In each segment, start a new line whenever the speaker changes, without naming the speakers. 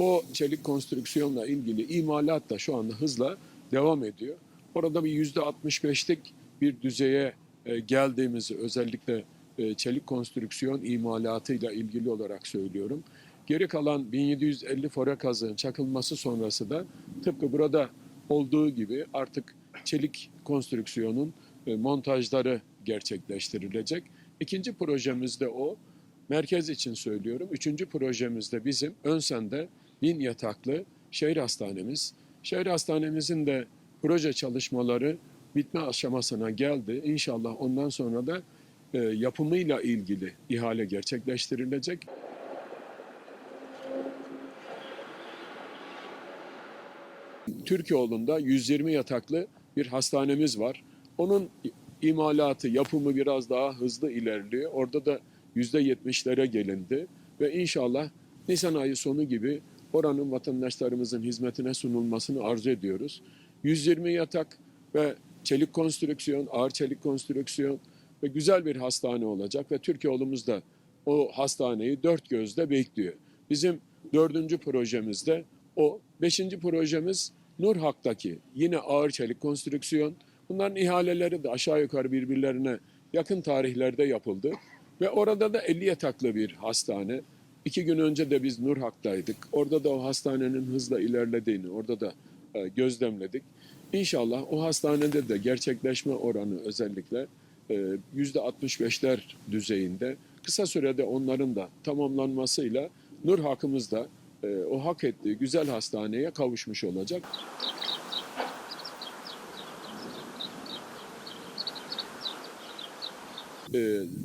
O çelik konstrüksiyonla ilgili imalat da şu anda hızla devam ediyor. Orada bir yüzde 65'lik bir düzeye e, geldiğimizi özellikle e, çelik konstrüksiyon imalatıyla ilgili olarak söylüyorum. Geri kalan 1750 fora kazığın çakılması sonrası da tıpkı burada olduğu gibi artık çelik konstrüksiyonun e, montajları gerçekleştirilecek. İkinci projemiz de o. Merkez için söylüyorum. Üçüncü projemizde bizim Önsen'de bin yataklı şehir hastanemiz. Şehir hastanemizin de proje çalışmaları bitme aşamasına geldi. İnşallah ondan sonra da e, yapımıyla ilgili ihale gerçekleştirilecek. Türkiyeoğlu'nda 120 yataklı bir hastanemiz var. Onun imalatı, yapımı biraz daha hızlı ilerliyor. Orada da %70'lere gelindi ve inşallah Nisan ayı sonu gibi oranın vatandaşlarımızın hizmetine sunulmasını arzu ediyoruz. 120 yatak ve çelik konstrüksiyon, ağır çelik konstrüksiyon ve güzel bir hastane olacak ve Türkiyeoğlu'muz da o hastaneyi dört gözle bekliyor. Bizim dördüncü projemizde o. Beşinci projemiz Nurhak'taki yine ağır çelik konstrüksiyon. Bunların ihaleleri de aşağı yukarı birbirlerine yakın tarihlerde yapıldı. Ve orada da 50 yataklı bir hastane. İki gün önce de biz Nurhak'taydık. Orada da o hastanenin hızla ilerlediğini orada da e, gözlemledik. İnşallah o hastanede de gerçekleşme oranı özellikle e, yüzde 65'ler düzeyinde. Kısa sürede onların da tamamlanmasıyla Nurhak'ımız da e, o hak ettiği güzel hastaneye kavuşmuş olacak.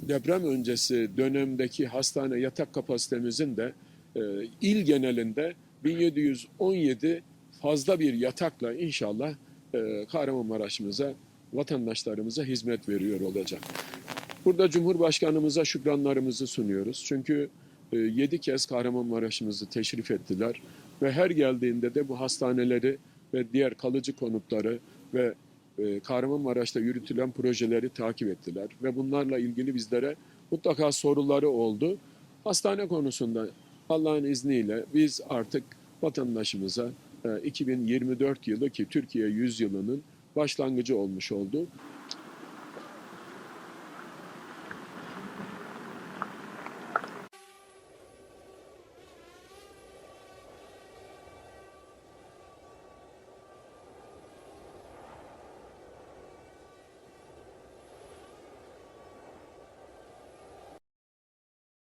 Deprem öncesi dönemdeki hastane yatak kapasitemizin de e, il genelinde 1717 fazla bir yatakla inşallah e, Kahramanmaraş'ımıza, vatandaşlarımıza hizmet veriyor olacak. Burada Cumhurbaşkanımıza şükranlarımızı sunuyoruz. Çünkü e, yedi kez Kahramanmaraş'ımızı teşrif ettiler ve her geldiğinde de bu hastaneleri ve diğer kalıcı konutları ve e, Kahramanmaraş'ta yürütülen projeleri takip ettiler ve bunlarla ilgili bizlere mutlaka soruları oldu. Hastane konusunda Allah'ın izniyle biz artık vatandaşımıza e, 2024 yılı ki Türkiye 100 yılının başlangıcı olmuş oldu.